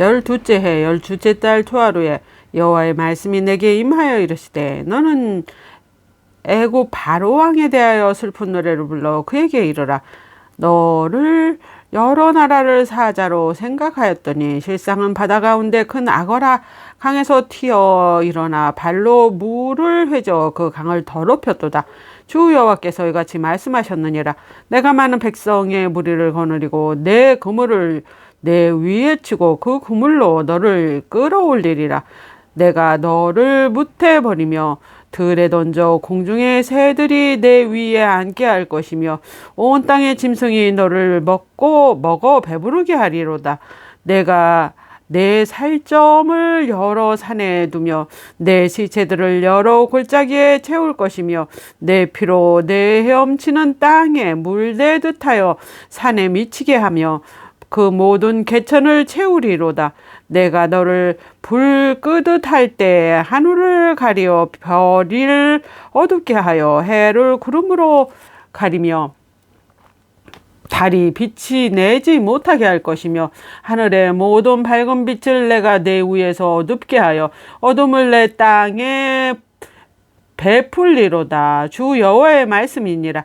열두째 해 열두째 달 투하루에 여호와의 말씀이 내게 임하여 이르시되 너는 애굽 바로 왕에 대하여 슬픈 노래를 불러 그에게 이르라 너를 여러 나라를 사자로 생각하였더니 실상은 바다 가운데 큰 악어라 강에서 튀어 일어나 발로 물을 회저 그 강을 더럽혔도다. 주 여호와께서 이같이 말씀하셨느니라. 내가 많은 백성의 무리를 거느리고 내 그물을 내 위에 치고 그 그물로 너를 끌어올리리라. 내가 너를 무태 버리며 들에 던져 공중의 새들이 내 위에 앉게 할 것이며 온 땅의 짐승이 너를 먹고 먹어 배부르게 하리로다. 내가 내 살점을 여러 산에 두며 내 시체들을 여러 골짜기에 채울 것이며 내 피로 내 헤엄치는 땅에 물대듯 하여 산에 미치게 하며 그 모든 개천을 채우리로다. 내가 너를 불 끄듯 할 때 하늘을 가리어 별을 어둡게 하여 해를 구름으로 가리며 달이 빛이 내지 못하게 할 것이며 하늘의 모든 밝은 빛을 내가 내 위에서 어둡게 하여 어둠을 내 땅에 베풀리로다 주 여호와의 말씀이니라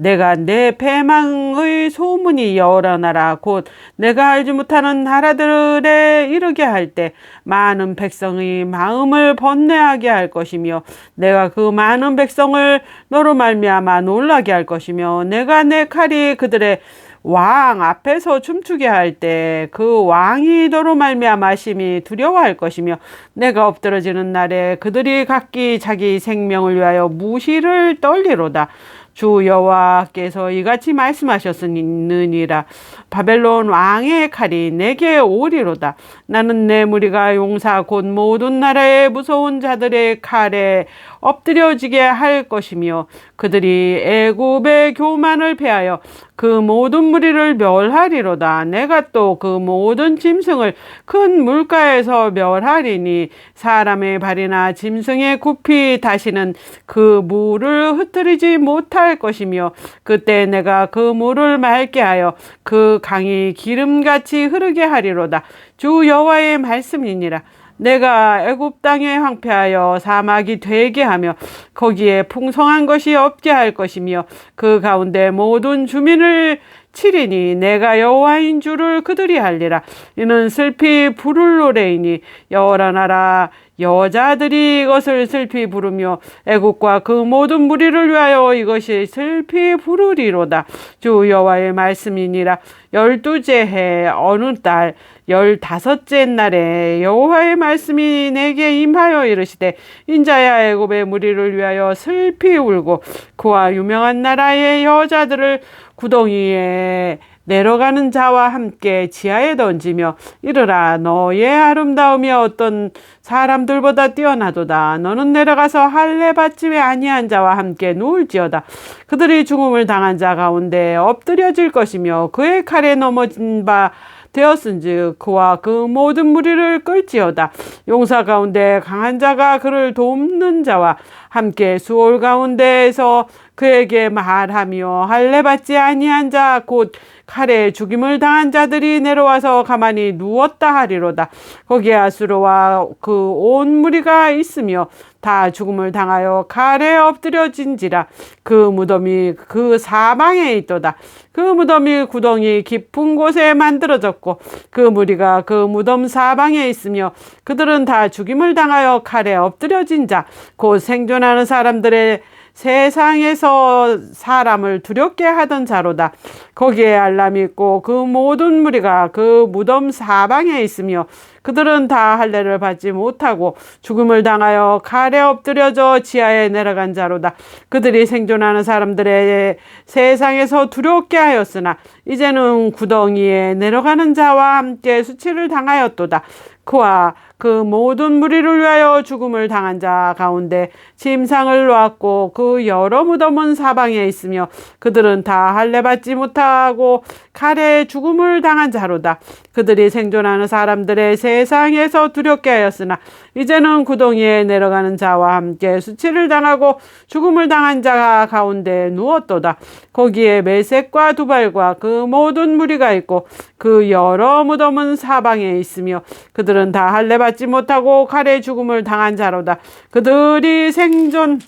내가 내 패망의 소문이 여러 나라. 곧 내가 알지 못하는 나라들에 이르게 할 때 많은 백성의 마음을 번뇌하게 할 것이며 내가 그 많은 백성을 너로 말미암아 놀라게 할 것이며 내가 내 칼이 그들의 왕 앞에서 춤추게 할 때 그 왕이 너로 말미암아 심히 두려워할 것이며 내가 엎드러지는 날에 그들이 각기 자기 생명을 위하여 무시를 떨리로다 주 여호와께서 이같이 말씀하셨느니라. 바벨론 왕의 칼이 내게 오리로다 나는 내 무리가 용사 곧 모든 나라의 무서운 자들의 칼에 엎드려지게 할 것이며 그들이 애굽의 교만을 패하여 그 모든 무리를 멸하리로다. 내가 또 그 모든 짐승을 큰 물가에서 멸하리니 사람의 발이나 짐승의 굽이 다시는 그 물을 흩뜨리지 못할 것이며 그때 내가 그 물을 맑게 하여 그 강이 기름같이 흐르게 하리로다. 주 여호와의 말씀이니라. 내가 애굽 땅에 황폐하여 사막이 되게 하며 거기에 풍성한 것이 없게 할 것이며 그 가운데 모든 주민을 치리니 내가 여호와인 줄을 그들이 알리라. 이는 슬피 부를 노래이니 여호라 나라 여자들이 이것을 슬피 부르며 애국과 그 모든 무리를 위하여 이것이 슬피 부르리로다. 주 여호와의 말씀이니라. 열두째 해 어느 달 열다섯째 날에 여호와의 말씀이 내게 임하여 이르시되 인자야 애굽의 무리를 위하여 슬피 울고 그와 유명한 나라의 여자들을 구덩이에 내려가는 자와 함께 지하에 던지며 이르라 너의 아름다움이 어떤 사람들보다 뛰어나도다. 너는 내려가서 할례 받지 아니한 자와 함께 누울지어다. 그들이 죽음을 당한 자 가운데 엎드려질 것이며 그의 칼에 넘어진 바 되었은즉 그와 그 모든 무리를 끌지어다. 용사 가운데 강한 자가 그를 돕는 자와 함께 수월 가운데에서 그에게 말하며 할례 받지 아니한 자 곧 칼에 죽임을 당한 자들이 내려와서 가만히 누웠다 하리로다. 거기에 아수르와 그 온 무리가 있으며 다 죽음을 당하여 칼에 엎드려진지라. 그 무덤이 그 사방에 있도다. 그 무덤이 구덩이 깊은 곳에 만들어졌고 그 무리가 그 무덤 사방에 있으며 그들은 다 죽임을 당하여 칼에 엎드려진 자 곧 생존 하는 사람들의 세상에서 사람을 두렵게 하던 자로다. 거기에 알람이 있고 그 모든 무리가 그 무덤 사방에 있으며 그들은 다 할례를 받지 못하고 죽음을 당하여 칼에 엎드려져 지하에 내려간 자로다. 그들이 생존하는 사람들의 세상에서 두렵게 하였으나 이제는 구덩이에 내려가는 자와 함께 수치를 당하였도다. 그와 그 모든 무리를 위하여 죽음을 당한 자 가운데 침상을 놓았고 그 여러 무덤은 사방에 있으며 그들은 다 할례 받지 못하고 칼에 죽음을 당한 자로다. 그들이 생존하는 사람들의 세상에서 두렵게 하였으나 이제는 구덩이에 내려가는 자와 함께 수치를 당하고 죽음을 당한 자 가운데 누웠도다. 거기에 메색과 두발과 그그 모든 무리가 있고 그 여러 무덤은 사방에 있으며 그들은 다 할례 받지 못하고 칼의 죽음을 당한 자로다. 그들이 생존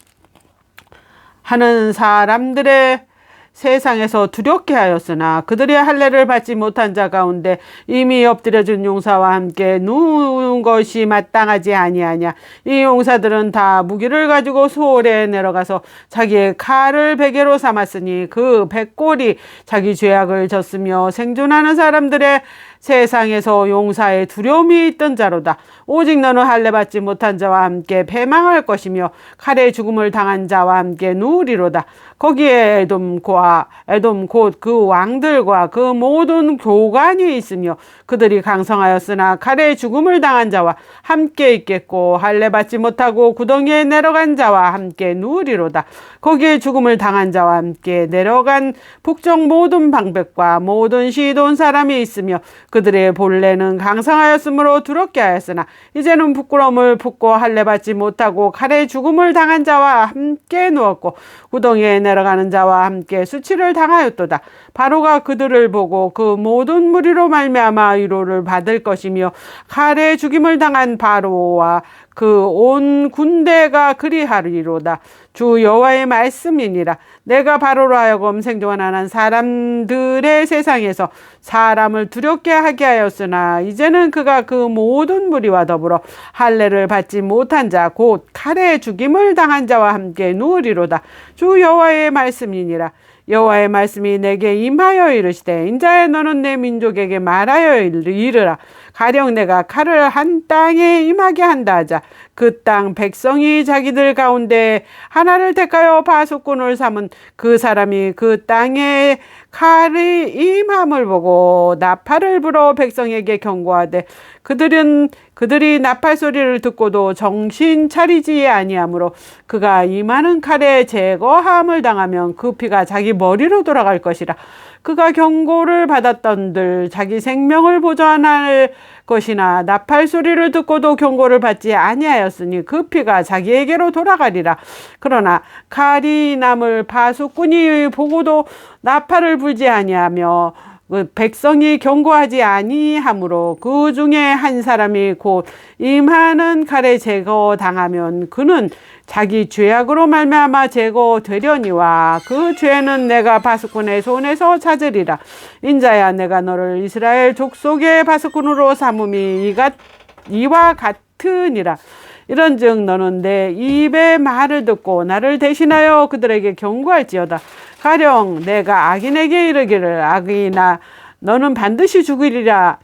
하는 사람들의 세상에서 두렵게 하였으나 그들의 할례를 받지 못한 자 가운데 이미 엎드려준 용사와 함께 누운 것이 마땅하지 아니하냐 이 용사들은 다 무기를 가지고 소홀에 내려가서 자기의 칼을 베개로 삼았으니 그 백골이 자기 죄악을 졌으며 생존하는 사람들의 세상에서 용사의 두려움이 있던 자로다. 오직 너는 할례 받지 못한 자와 함께 패망할 것이며 칼의 죽음을 당한 자와 함께 누우리로다. 거기에 에돔과 에돔 곧 그 왕들과 그 모든 교관이 있으며 그들이 강성하였으나 칼의 죽음을 당한 자와 함께 있겠고 할례 받지 못하고 구덩이에 내려간 자와 함께 누우리로다. 거기에 죽음을 당한 자와 함께 내려간 북쪽 모든 방백과 모든 시돈 사람이 있으며 그들의 본래는 강성하였으므로 두렵게 하였으나 이제는 부끄러움을 품고 할례 받지 못하고 칼의 죽음을 당한 자와 함께 누웠고 구덩이에 내려가는 자와 함께 수치를 당하였도다. 바로가 그들을 보고 그 모든 무리로 말미암아 위로를 받을 것이며 칼의 죽임을 당한 바로와 그 온 군대가 그리하리로다. 주 여호와의 말씀이니라. 내가 바로로 하여금 생존하는 사람들의 세상에서 사람을 두렵게 하게 하였으나 이제는 그가 그 모든 무리와 더불어 할례를 받지 못한 자 곧 칼의 죽임을 당한 자와 함께 누우리로다. 주 여호와의 말씀이니라. 여호와의 말씀이 내게 임하여 이르시되 인자야 너는 내 민족에게 말하여 이르라. 가령 내가 칼을 한 땅에 임하게 한다 하자 그 땅 백성이 자기들 가운데 하나를 택하여 파수꾼을 삼은 그 사람이 그 땅에 칼이 임함을 보고 나팔을 불어 백성에게 경고하되 그들은 그들이 나팔 소리를 듣고도 정신 차리지 아니하므로 그가 임하는 칼에 제거함을 당하면 그 피가 자기 머리로 돌아갈 것이라. 그가 경고를 받았던들 자기 생명을 보존할 것이나 나팔 소리를 듣고도 경고를 받지 아니하였으니 그 피가 자기에게로 돌아가리라. 그러나 칼이 남을 파수꾼이 보고도 나팔을 불지 아니하며 그 백성이 경고하지 아니하므로 그 중에 한 사람이 곧 임하는 칼에 제거 당하면 그는 자기 죄악으로 말미암아 제거되려니와 그 죄는 내가 바스꾼의 손에서 찾으리라. 인자야 내가 너를 이스라엘 족속의 바스꾼으로 삼음이 이가 이와 같으니라. 이런즉 너는 내 입의 말을 듣고 나를 대신하여 그들에게 경고할지어다 가령 내가 악인에게 이르기를 악인아 너는 반드시 죽으리라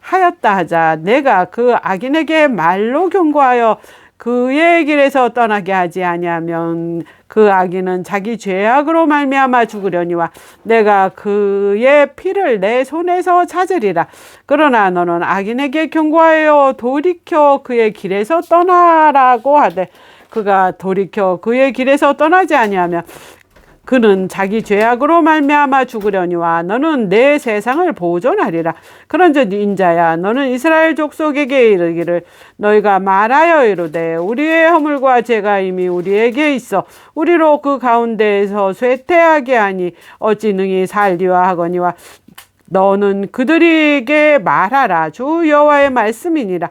하였다 하자. 내가 그 악인에게 말로 경고하여 그의 길에서 떠나게 하지 아니하면 그 악인은 자기 죄악으로 말미암아 죽으려니와 내가 그의 피를 내 손에서 찾으리라. 그러나 너는 악인에게 경고하여 돌이켜 그의 길에서 떠나라고 하되 그가 돌이켜 그의 길에서 떠나지 아니하면 그는 자기 죄악으로 말미암아 죽으려니와 너는 내 세상을 보존하리라. 그런즉 인자야 너는 이스라엘 족속에게 이르기를 너희가 말하여 이르되 우리의 허물과 죄가 이미 우리에게 있어 우리로 그 가운데에서 쇠퇴하게 하니 어찌 능히 살리와 하거니와 너는 그들에게 말하라 주 여호와의 말씀이니라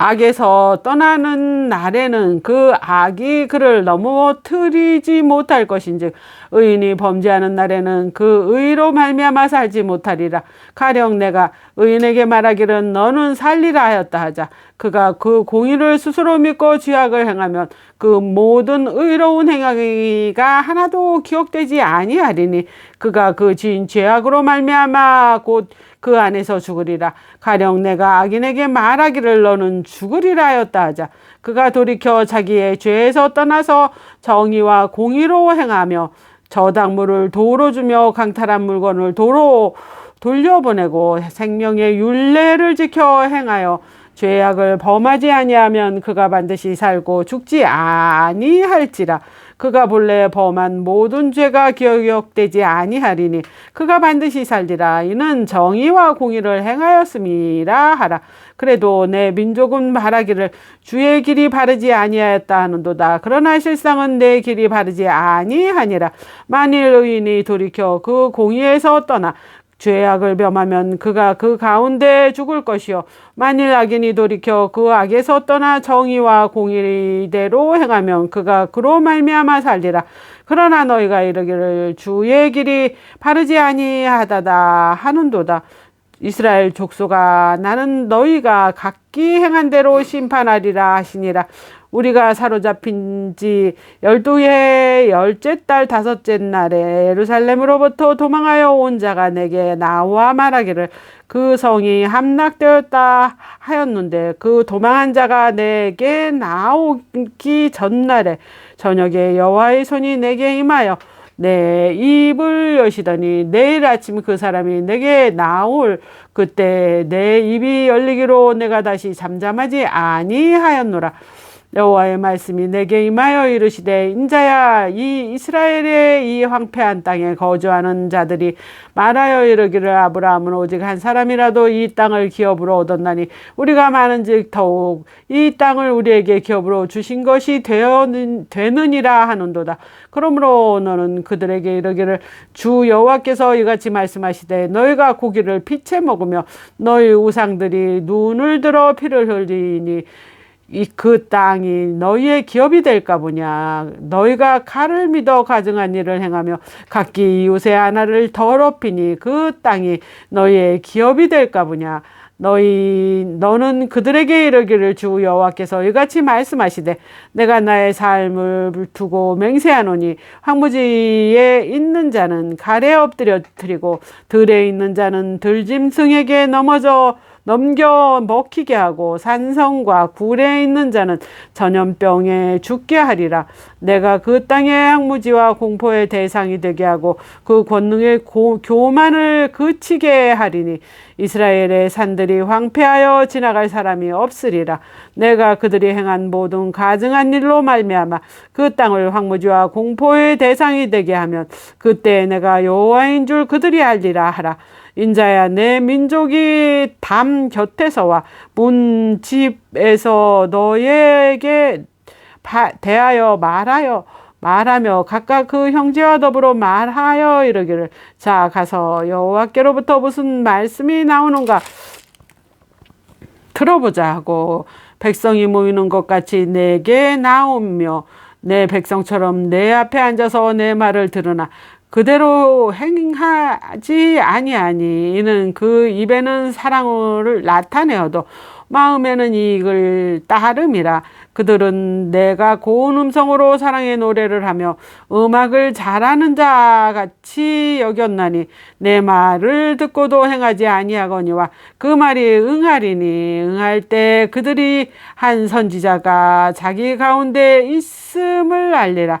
악에서 떠나는 날에는 그 악이 그를 넘어뜨리지 못할 것인즉 의인이 범죄하는 날에는 그 의로 말미암아 살지 못하리라. 가령 내가 의인에게 말하기를 너는 살리라 하였다 하자 그가 그 공의를 스스로 믿고 죄악을 행하면 그 모든 의로운 행위가 하나도 기억되지 아니하리니 그가 그 지은 죄악으로 말미암아 곧 그 안에서 죽으리라. 가령 내가 악인에게 말하기를 너는 죽으리라 하였다 하자 그가 돌이켜 자기의 죄에서 떠나서 정의와 공의로 행하며 저당물을 도로 주며 강탈한 물건을 도로 돌려보내고 생명의 윤례를 지켜 행하여 죄악을 범하지 아니하면 그가 반드시 살고 죽지 아니할지라. 그가 본래 범한 모든 죄가 기억되지 아니하리니 그가 반드시 살리라. 이는 정의와 공의를 행하였음이라 하라. 그래도 내 민족은 말하기를 주의 길이 바르지 아니하였다 하는도다. 그러나 실상은 내 길이 바르지 아니하니라. 만일 의인이 돌이켜 그 공의에서 떠나 죄악을 범하면 그가 그 가운데 죽을 것이요. 만일 악인이 돌이켜 그 악에서 떠나 정의와 공의대로 행하면 그가 그로 말미암아 살리라. 그러나 너희가 이르기를 주의 길이 바르지 아니하다다 하는도다. 이스라엘 족속아 나는 너희가 각기 행한 대로 심판하리라 하시니라 우리가 사로잡힌 지 열두 해 열째 달 다섯째 날에 예루살렘으로부터 도망하여 온 자가 내게 나와 말하기를 그 성이 함락되었다 하였는데 그 도망한 자가 내게 나오기 전날에 저녁에 여호와의 손이 내게 임하여 내 입을 여시더니 내일 아침 그 사람이 내게 나올 그때 내 입이 열리기로 내가 다시 잠잠하지 아니하였노라. 여호와의 말씀이 내게 임하여 이르시되 인자야 이 이스라엘의 이 황폐한 땅에 거주하는 자들이 말하여 이르기를 아브라함은 오직 한 사람이라도 이 땅을 기업으로 얻었나니 우리가 많은즉 더욱 이 땅을 우리에게 기업으로 주신 것이 되는, 되느니라 하는도다. 그러므로 너는 그들에게 이르기를 주 여호와께서 이같이 말씀하시되 너희가 고기를 피채 먹으며 너희 우상들이 눈을 들어 피를 흘리니 이 그 땅이 너희의 기업이 될까 보냐? 너희가 칼을 믿어 가증한 일을 행하며 각기 이웃의 하나를 더럽히니 그 땅이 너희의 기업이 될까 보냐? 너희 너는 그들에게 이르기를 주 여호와께서 이같이 말씀하시되 내가 나의 삶을 두고 맹세하노니 황무지에 있는 자는 갈에 엎드려 드리고 들에 있는 자는 들짐승에게 넘어져 넘겨 먹히게 하고 산성과 굴에 있는 자는 전염병에 죽게 하리라. 내가 그 땅의 항무지와 공포의 대상이 되게 하고 그 권능의 고, 교만을 그치게 하리니 이스라엘의 산들이 황폐하여 지나갈 사람이 없으리라. 내가 그들이 행한 모든 가증한 일로 말미암아 그 땅을 황무지와 공포의 대상이 되게 하면 그때 내가 여호와인 줄 그들이 알리라 하라. 인자야 내 민족이 담 곁에서와 문 집에서 너에게 대하여 말하여 말하며 각각 그 형제와 더불어 말하여 이르기를. 자 가서 여호와께로부터 무슨 말씀이 나오는가? 들어보자 하고 백성이 모이는 것 같이 내게 나오며 내 백성처럼 내 앞에 앉아서 내 말을 들으나 그대로 행하지 아니하니. 이는 그 입에는 사랑을 나타내어도 마음에는 이익을 따름이라. 그들은 내가 고운 음성으로 사랑의 노래를 하며 음악을 잘하는 자 같이 여겼나니 내 말을 듣고도 행하지 아니하거니와 그 말이 응하리니 응할 때 그들이 한 선지자가 자기 가운데 있음을 알리라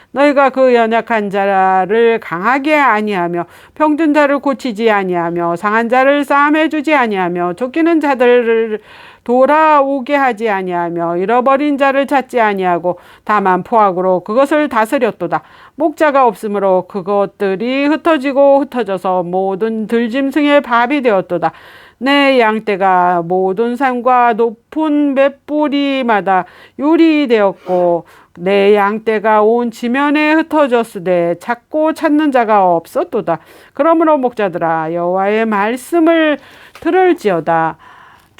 너희가 그 연약한 자를 강하게 아니하며 병든 자를 고치지 아니하며 상한 자를 싸매 주지 아니하며 쫓기는 자들을 돌아오게 하지 아니하며 잃어버린 자를 찾지 아니하고 다만 포악으로 그것을 다스렸도다. 목자가 없으므로 그것들이 흩어지고 흩어져서 모든 들짐승의 밥이 되었도다. 내 양떼가 모든 산과 높은 맷뿌리마다 유리 되었고 내 양떼가 온 지면에 흩어졌으되 찾고 찾는 자가 없었도다. 그러므로 목자들아 여호와의 말씀을 들을지어다.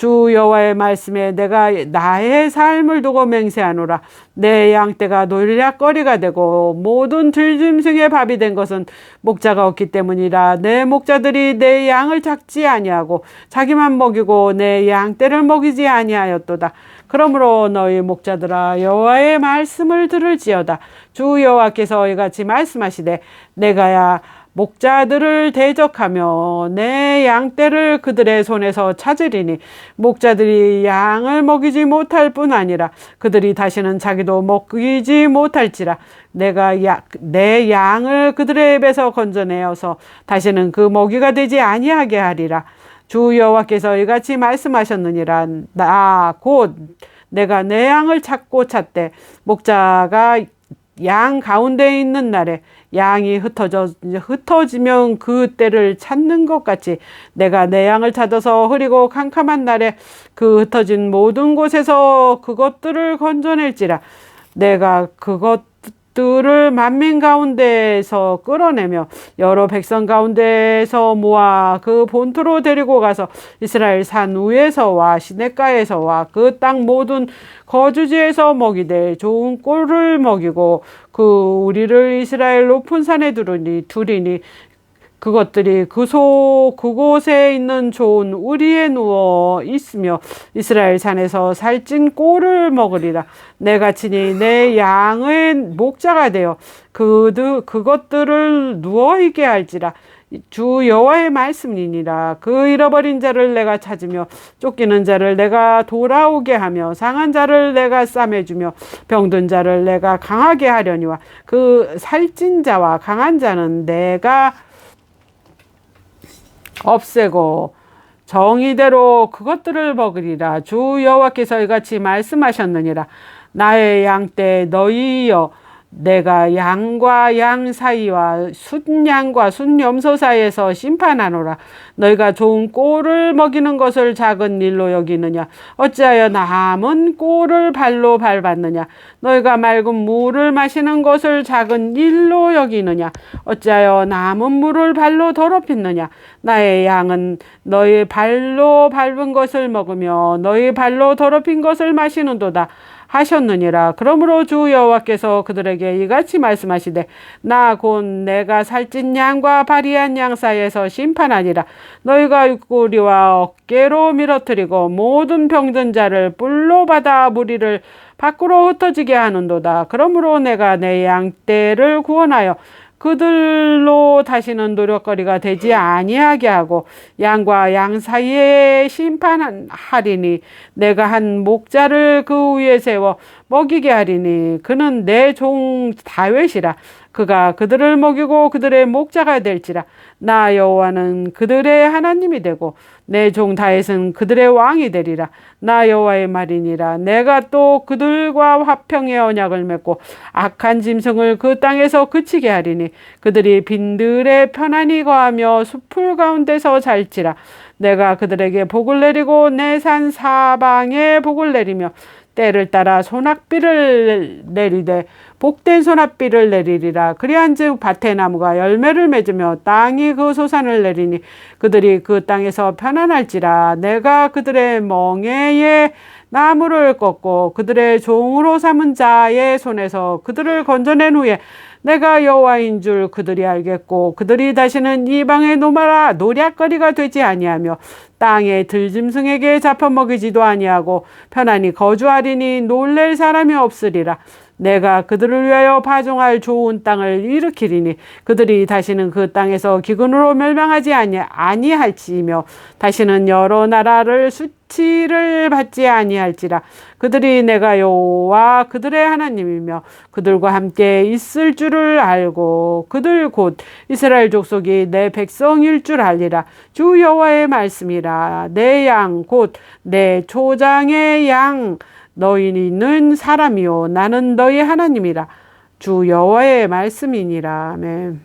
주 여호와의 말씀에 내가 나의 삶을 두고 맹세하노라. 내 양떼가 놀략거리가 되고 모든 들짐승의 밥이 된 것은 목자가 없기 때문이라. 내 목자들이 내 양을 찾지 아니하고 자기만 먹이고 내 양떼를 먹이지 아니하였도다. 그러므로 너희 목자들아 여호와의 말씀을 들을지어다. 주 여호와께서 이같이 말씀하시되 내가야 목자들을 대적하며 내 양떼를 그들의 손에서 찾으리니 목자들이 양을 먹이지 못할 뿐 아니라 그들이 다시는 자기도 먹이지 못할지라. 내가 야, 내 양을 그들의 입에서 건져내어서 다시는 그 먹이가 되지 아니하게 하리라. 주 여호와께서 이같이 말씀하셨느니라. 나 곧 내가 내 양을 찾고 찾되 목자가 양 가운데 있는 날에 양이 흩어져 흩어지면 그 때를 찾는 것 같이 내가 내 양을 찾아서 흐리고 캄캄한 날에 그 흩어진 모든 곳에서 그것들을 건져낼지라 내가 그것 들을 만민 가운데에서 끌어내며 여러 백성 가운데에서 모아 그 본토로 데리고 가서 이스라엘 산 위에서와 시냇가에서와 그 땅 모든 거주지에서 먹이되 좋은 꼴을 먹이고 그 우리를 이스라엘 높은 산에 두르니 두리니 그것들이 그소 그곳에 있는 좋은 우리에 누워 있으며 이스라엘 산에서 살찐 꼴을 먹으리라. 내가 친히 내 양의 목자가 되어 그들 그것들을 누워 있게 할지라. 주 여호와의 말씀이니라. 그 잃어버린 자를 내가 찾으며 쫓기는 자를 내가 돌아오게 하며 상한 자를 내가 싸매주며 병든 자를 내가 강하게 하려니와 그 살찐 자와 강한 자는 내가 없애고 정의대로 그것들을 먹으리라. 주 여호와께서 이같이 말씀하셨느니라. 나의 양떼 너희여 내가 양과 양 사이와 순양과 순염소 사이에서 심판하노라. 너희가 좋은 꼴을 먹이는 것을 작은 일로 여기느냐? 어찌하여 남은 꼴을 발로 밟았느냐? 너희가 맑은 물을 마시는 것을 작은 일로 여기느냐? 어찌하여 남은 물을 발로 더럽히느냐? 나의 양은 너희 발로 밟은 것을 먹으며 너희 발로 더럽힌 것을 마시는도다. 하셨느니라. 그러므로 주 여호와께서 그들에게 이같이 말씀하시되 나 곧 내가 살찐 양과 바리한 양 사이에서 심판하니라. 너희가 육구리와 어깨로 밀어뜨리고 모든 병든 자를 뿔로 받아 무리를 밖으로 흩어지게 하는도다. 그러므로 내가 내 양떼를 구원하여 그들로 다시는 노력거리가 되지 아니하게 하고 양과 양 사이에 심판하리니 내가 한 목자를 그 위에 세워 먹이게 하리니 그는 내 종 다윗이라 그가 그들을 먹이고 그들의 목자가 될지라. 나 여호와는 그들의 하나님이 되고 내 종 다윗은 그들의 왕이 되리라. 나 여호와의 말이니라. 내가 또 그들과 화평의 언약을 맺고 악한 짐승을 그 땅에서 그치게 하리니 그들이 빈들에 편안히 거하며 숲풀 가운데서 잘지라. 내가 그들에게 복을 내리고 내 산 사방에 복을 내리며 때를 따라 소낙비를 내리되 복된 소낙비를 내리리라. 그리한즉 밭의 나무가 열매를 맺으며 땅이 그 소산을 내리니 그들이 그 땅에서 편안할지라. 내가 그들의 멍에에 나무를 꺾고 그들의 종으로 삼은 자의 손에서 그들을 건져낸 후에 내가 여호와인 줄 그들이 알겠고 그들이 다시는 이방의 노마라 노략거리가 되지 아니하며 땅의 들짐승에게 잡혀 먹이지도 아니하고 편안히 거주하리니 놀랄 사람이 없으리라. 내가 그들을 위하여 파종할 좋은 땅을 일으키리니 그들이 다시는 그 땅에서 기근으로 멸망하지 아니, 아니할지며 다시는 여러 나라를 수치를 받지 아니할지라. 그들이 내가 여호와 그들의 하나님이며 그들과 함께 있을 줄을 알고 그들 곧 이스라엘 족속이 내 백성일 줄 알리라. 주 여호와의 말씀이라. 내 양 곧 내 초장의 양 너희는 사람이요. 나는 너희 하나님이라. 주 여호와의 말씀이니라. 아멘.